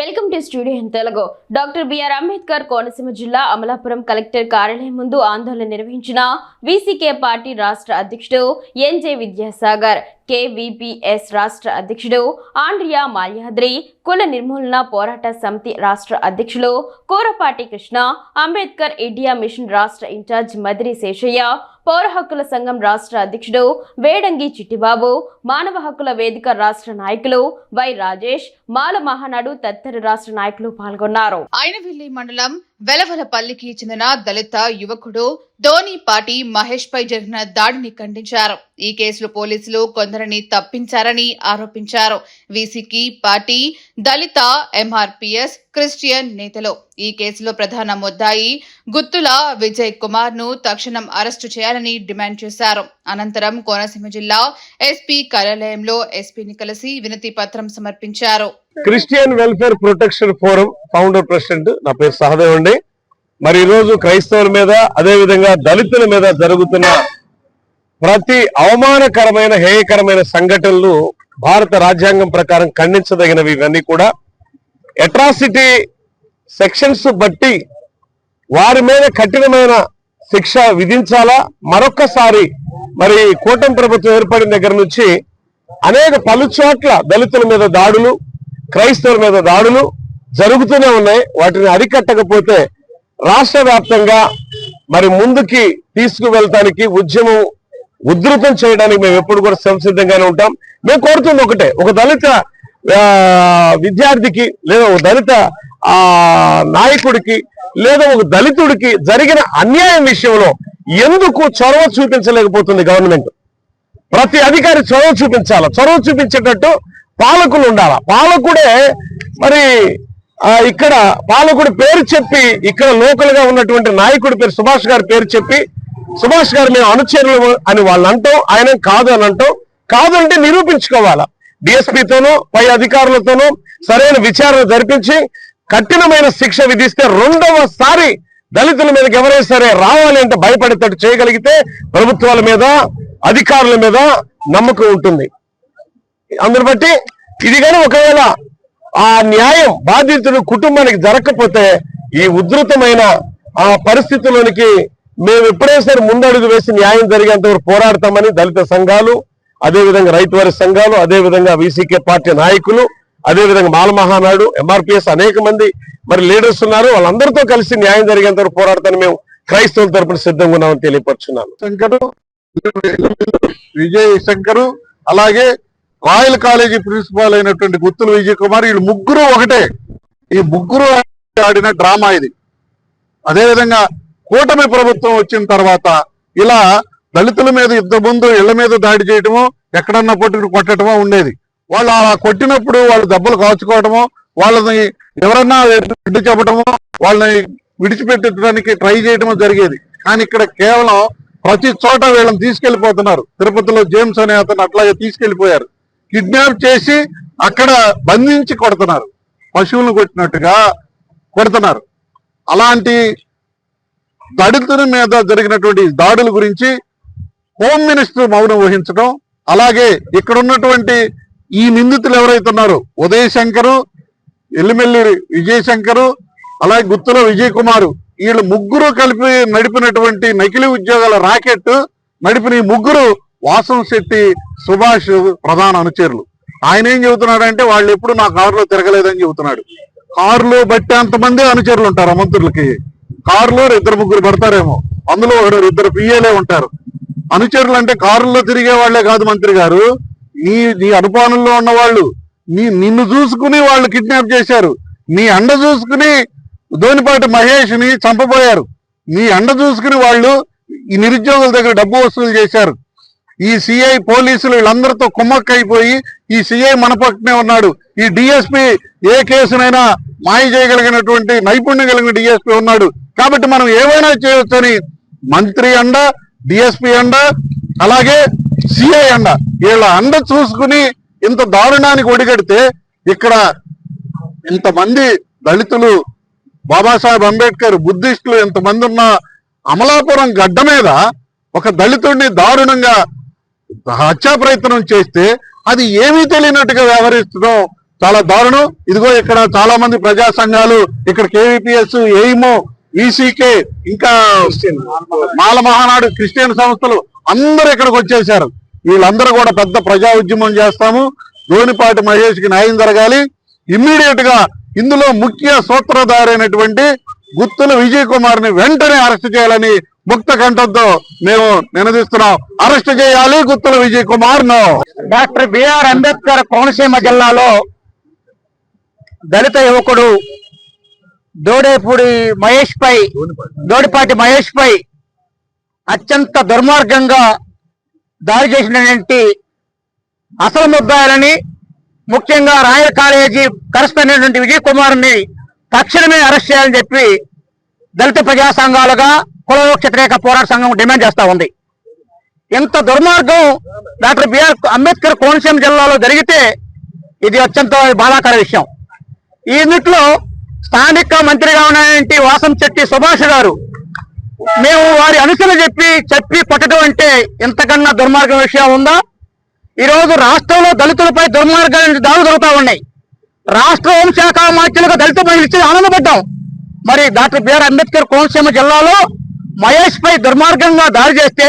Welcome to studio Telugu doctor B R Ambedkar Konaseema జిల్లా Amalapuram collector కార్యాలయం ముందు ఆందోళన నిర్వహించిన వీసీకే పార్టీ రాష్ట్ర అధ్యక్షుడు ఎన్జే విద్యాసాగర్ కేవీపీఎస్ రాష్ట్ర అధ్యక్షుడు ఆండ్రియా మాల్యాద్రి కుల నిర్మూలన పోరాట సమితి రాష్ట్ర అధ్యక్షులు కూరపాటి కృష్ణ అంబేద్కర్ ఇండియా మిషన్ రాష్ట్ర ఇన్ఛార్జ్ మదిరి శేషయ్య పౌర హక్కుల సంఘం రాష్ట్ర అధ్యక్షుడు వేడంగి చిట్టిబాబు మానవ హక్కుల వేదిక రాష్ట్ర నాయకులు వై రాజేష్ మాల మహానాడు తదితర రాష్ట్ర నాయకులు పాల్గొన్నారు. ఐనవిల్లి మండలం వెలవలపల్లికి చెందిన దళిత యువకుడు ధోనిపాటి మహేష్ పై జరిగిన దాడిని ఖండించారు. ఈ కేసులో పోలీసులు కొందరిని తప్పించారని ఆరోపించారు. వీసీకి పార్టీ దళిత ఎంఆర్పీఎస్ క్రిస్టియన్ నేతలు. ఈ కేసులో ప్రధాన ముద్దాయి గుత్తుల విజయ్ కుమార్ను తక్షణం అరెస్టు చేయాలని డిమాండ్ చేశారు. అనంతరం కోనసీమ జిల్లా ఎస్పీ కార్యాలయంలో ఎస్పీని కలిసి వినతి పత్రం సమర్పించారు. Christian welfare protection forum founder president నా పేరు సహదేవ్ అండి. మరి ఈరోజు క్రైస్తవుల మీద అదేవిధంగా దళితుల మీద జరుగుతున్న ప్రతి అవమానకరమైన హేయకరమైన సంఘటనలు భారత రాజ్యాంగం ప్రకారం ఖండించదగినవి ఇవన్నీ కూడా. అట్రాసిటీ సెక్షన్స్ బట్టి వారి మీద కఠినమైన శిక్ష విధించాలా? మరొక్కసారి మరి కూటమి ప్రభుత్వం ఏర్పడిన దగ్గర నుంచి అనేక పలు చోట్ల దళితుల మీద దాడులు క్రైస్తవుల మీద దాడులు జరుగుతూనే ఉన్నాయి. వాటిని అరికట్టకపోతే రాష్ట్ర వ్యాప్తంగా మరి ముందుకి తీసుకువెళ్ళటానికి ఉద్యమం ఉధృతం చేయడానికి మేము ఎప్పుడు కూడా సంసిద్ధంగానే ఉంటాం. మేము కోరుతుంది ఒకటే ఒక దళిత విద్యార్థికి లేదా ఒక దళిత ఆ నాయకుడికి లేదా ఒక దళితుడికి జరిగిన అన్యాయం విషయంలో ఎందుకు చొరవ చూపించలేకపోతుంది గవర్నమెంట్? ప్రతి అధికారి చొరవ చూపించాల. చొరవ చూపించేటట్టు పాలకులు ఉండాల? పాలకుడే మరి ఇక్కడ పాలకుడు పేరు చెప్పి ఇక్కడ లోకల్గా ఉన్నటువంటి నాయకుడి పేరు సుభాష్ గారి పేరు చెప్పి సుభాష్ గారు మేము అనుచరులు అని వాళ్ళు అంటాం ఆయన కాదు అని అంటాం. కాదు అంటే నిరూపించుకోవాలా? డిఎస్పీతోనూ పై అధికారులతోనూ సరైన విచారణ జరిపించి కఠినమైన శిక్ష విధిస్తే రెండవసారి దళితుల మీదకి ఎవరైనా సరే రావాలి అంటే భయపడేటట్టు చేయగలిగితే ప్రభుత్వాల మీద అధికారుల మీద నమ్మకం ఉంటుంది. అందరు బట్టి ఇది కానీ ఒకవేళ ఆ న్యాయం బాధితుడు కుటుంబానికి జరగకపోతే ఈ ఉధృతమైన ఆ పరిస్థితుల్లోనికి మేము ఎప్పుడైనా సరే ముందడుగు వేసి న్యాయం జరిగేంత వరకు పోరాడతామని దళిత సంఘాలు అదే విధంగా రైతు వారి సంఘాలు అదే విధంగా వీసీకే పార్టీ నాయకులు అదేవిధంగా మాల మహానాడు ఎంఆర్పిఎస్ అనేక మంది మరి లీడర్స్ ఉన్నారు. వాళ్ళందరితో కలిసి న్యాయం జరిగేంత వరకు పోరాడతాను మేము క్రైస్తవుల తరపున సిద్ధంగా ఉన్నామని తెలియపరుచున్నాను. శంకరు విజయ్ శంకరు అలాగే రాయల్ కాలేజీ ప్రిన్సిపాల్ అయినటువంటి గుత్తుల విజయ్ కుమార్ వీళ్ళు ముగ్గురు ఒకటే. ఈ ముగ్గురు ఆడిన డ్రామా ఇది. అదేవిధంగా కూటమి ప్రభుత్వం వచ్చిన తర్వాత ఇలా దళితుల మీద ఇంతకు ముందు ఇళ్ళ మీద దాడి చేయటము ఎక్కడన్నా పట్టుకుని కొట్టడమో ఉండేది. వాళ్ళు అలా కొట్టినప్పుడు వాళ్ళు దెబ్బలు కాచుకోవటమో వాళ్ళని ఎవరన్నా అడ్డు చెప్పటము వాళ్ళని విడిచిపెట్టడానికి ట్రై చేయటము జరిగేది. కానీ ఇక్కడ కేవలం ప్రతి చోట వీళ్ళని తీసుకెళ్ళిపోతున్నారు తిరుపతిలో జేమ్స్ అనే అతను అట్లాగే తీసుకెళ్ళిపోయారు కిడ్నాప్ చేసి అక్కడ బంధించి కొడుతున్నారు. పశువులను కొట్టినట్టుగా కొడుతున్నారు. అలాంటి దళితుల మీద జరిగినటువంటి దాడుల గురించి హోమ్ మినిస్టర్ మౌనం వహించడం అలాగే ఇక్కడ ఉన్నటువంటి ఈ నిందితులు ఎవరైతే ఉన్నారో ఉదయ్ శంకరు ఎల్లిమెల్లి విజయ్ శంకరు అలాగే గుత్తుల విజయ్ కుమారు వీళ్ళు ముగ్గురు కలిపి నడిపినటువంటి నకిలీ ఉద్యోగాల రాకెట్ నడిపిన ఈ ముగ్గురు వాసం శెట్టి సుభాష్ ప్రధాన అనుచరులు. ఆయన ఏం చెబుతున్నాడంటే వాళ్ళు ఎప్పుడు నా కారులో తిరగలేదని చెబుతున్నాడు. కారులో బట్టి అంతమంది అనుచరులు ఉంటారు మంత్రులకి. కారులో ఇద్దరు ముగ్గురు పడతారేమో. అందులో ఒకడు ఇద్దరు పిఏలే ఉంటారు. అనుచరులు అంటే కారుల్లో తిరిగే వాళ్ళే కాదు మంత్రి గారు. నీ నీ అనుపానంలో ఉన్న వాళ్ళు నీ నిన్ను చూసుకుని వాళ్ళు కిడ్నాప్ చేశారు. నీ అండ చూసుకుని ధోనిపాటి మహేష్ని చంపబోయారు. నీ అండ చూసుకుని వాళ్ళు ఈ నిరుద్యోగుల దగ్గర డబ్బు వసూలు చేశారు. ఈ సిఐ పోలీసులు వీళ్ళందరితో కుమ్మక్కైపోయి ఈ సిఐ మన పక్కనే ఉన్నాడు. ఈ డిఎస్పి ఏ కేసునైనా మాయ చేయగలిగినటువంటి నైపుణ్యం కలిగిన డిఎస్పి ఉన్నాడు. కాబట్టి మనం ఏమైనా చేయొచ్చని మంత్రి అండ డిఎస్పి అండ అలాగే సిఐ అండ. వీళ్ళ అండ చూసుకుని ఇంత దారుణానికి ఒడిగడితే ఇక్కడ ఇంతమంది దళితులు బాబాసాహెబ్ అంబేద్కర్ బుద్ధిస్టులు ఇంతమంది ఉన్న అమలాపురం గడ్డ మీద ఒక దళితుడిని దారుణంగా హత్యా ప్రయత్నం చేస్తే అది ఏమీ తెలియనట్టుగా వ్యవహరిస్తడం చాలా దారుణం. ఇదిగో ఇక్కడ చాలా మంది ప్రజా సంఘాలు ఇక్కడ కేవీపీఎస్ ఎయిమో ఈసీకే ఇంకా మాల మహానాడు క్రిస్టియన్ సంస్థలు అందరూ ఇక్కడికి వచ్చేసారు వీళ్ళందరూ కూడా పెద్ద ప్రజా ఉద్యమం చేస్తాము. ధోనిపాటి మహేష్కి న్యాయం జరగాలి. ఇమ్మీడియట్గా ఇందులో ముఖ్య సూత్రధారైనటువంటి గుత్తుల విజయ్ కుమార్ని వెంటనే అరెస్ట్ చేయాలని ముక్త కంఠంతో మేము నినదిస్తున్నాం. అరెస్ట్ చేయాలి గుత్తుల విజయ్ కుమార్ను డాక్టర్ బిఆర్ అంబేద్కర్ కోనసీమ జిల్లాలో దళిత యువకుడు దోడేపూడి మహేష్ పై దోడిపాటి మహేష్ పై అత్యంత దుర్మార్గంగా దాడి చేసినటువంటి అసలు ముద్దాయాలని ముఖ్యంగా రాయల్ కాలేజీ కరెస్పాండెంట్ విజయ్ కుమార్ని తక్షణమే అరెస్ట్ చేయాలని చెప్పి దళిత ప్రజా సంఘాలుగా కుల వ్యతిరేక పోరాట సంఘం డిమాండ్ చేస్తా ఉంది. ఇంత దుర్మార్గం డాక్టర్ బిఆర్ అంబేద్కర్ కోనసీమ జిల్లాలో జరిగితే ఇది అత్యంత బాధాకర విషయం. ఈ ఇంట్లో స్థానిక మంత్రిగా ఉన్నటువంటి వాసం చెట్టి సుభాష్ గారు మేము వారి అనుసరణ చెప్పి చెప్పి కొట్టడం అంటే ఇంతకన్నా దుర్మార్గం విషయం ఉందా? ఈరోజు రాష్ట్రంలో దళితులపై దుర్మార్గాలు దాడులు జరుగుతూ ఉన్నాయి. రాష్ట్ర హోంశాఖ మార్చులుగా దళిత మహిళలు ఇచ్చి ఆనందపడ్డాం. మరి డాక్టర్ బిఆర్ అంబేద్కర్ కోనసీమ జిల్లాలో మహేష్ పై దుర్మార్గంగా దాడి చేస్తే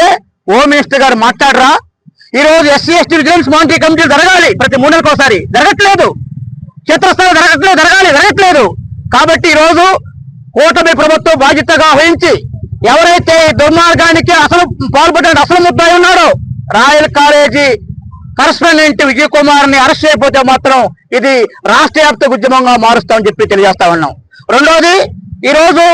హోమ్ మినిస్టర్ గారు మాట్లాడరా? ఈ రోజు SC ST vigilance monitory committee జరగాలి. ప్రతి మూడు నెలలకు ఒకసారి. జరగట్లేదు. క్షేత్రస్థాయి జరగట్లేదు జరగాలి జరగట్లేదు. కాబట్టి ఈ రోజు కూటమి ప్రభుత్వం బాధ్యతగా వహించి ఎవరైతే ఈ దుర్మార్గానికి అసలు పాల్పడిన అసలు ముద్దాయి ఉన్నాడో రాయల్ కాలేజీ కరస్పాండెంట్ విజయ్ కుమార్ని అరెస్ట్ చేయకపోతే మాత్రం ఇది రాష్ట్ర వ్యాప్త ఉద్యమంగా మారుస్తామని చెప్పి తెలియజేస్తా ఉన్నాం. రెండోది ఈరోజు రోజు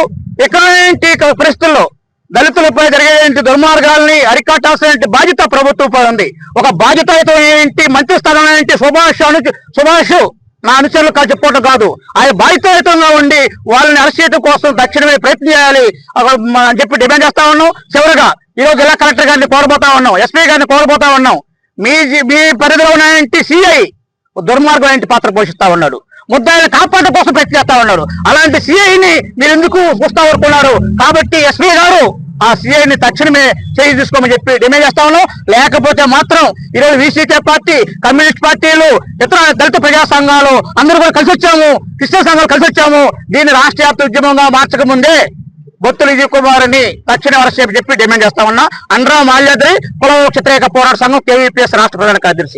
ఎకనామిక్ పరిస్థితుల్లో దళితులపై జరిగేటువంటి దుర్మార్గాల్ని అరికట్టాల్సిన బాధ్యత ప్రభుత్వంపై ఉంది. ఒక బాధ్యతాయుతమైనటువంటి మంత్రి స్థానం ఏంటి? సుభాష్ అను సుభాష్ నా అనుచరులు కాదు చెప్పుకోవడం కాదు. ఆయన బాధ్యతాయుతంగా ఉండి వాళ్ళని అరెస్ట్ చేయడం కోసం తక్షణమే ప్రయత్నం చేయాలి. అని చెప్పి డిమాండ్ చేస్తా ఉన్నాం. చివరిగా ఈ రోజు జిల్లా కలెక్టర్ గారిని కోరబోతా ఉన్నాం. ఎస్పీ గారిని కోరబోతా ఉన్నాం. మీ మీ పరిధిలో ఉన్న సిఐ దుర్మార్గం పాత్ర పోషిస్తా ఉన్నాడు? ముద్దాయిని కాపాడడం కోసం ప్రయత్నిస్తా ఉన్నాడు అలాంటి సిఐని మీరు ఎందుకు చూస్తా ఊరుకున్నారు? కాబట్టి ఎస్పీ గారు ఆ సిఐని తక్షణమే చేయి తీసుకోమని చెప్పి డిమాండ్ చేస్తా ఉన్నాం. లేకపోతే మాత్రం ఈరోజు వీసీకే పార్టీ కమ్యూనిస్ట్ పార్టీలు ఇతర దళిత ప్రజా సంఘాలు అందరూ కూడా కలిసి వచ్చాము. క్రిస్టియన్ సంఘాలు కలిసి వచ్చాము. దీన్ని రాష్ట్ర వ్యాప్త ఉద్యమంగా మార్చక ముందే బొత్తుల విజయ్ కుమార్ తక్షణ వరసేపు చెప్పి డిమాండ్ చేస్తా ఉన్నా. అండ్రా మాల్యాద్రి కుల క్షత్రేక పోరాట సంఘం కేవీపీఎస్ రాష్ట్ర ప్రధాన కార్యదర్శి.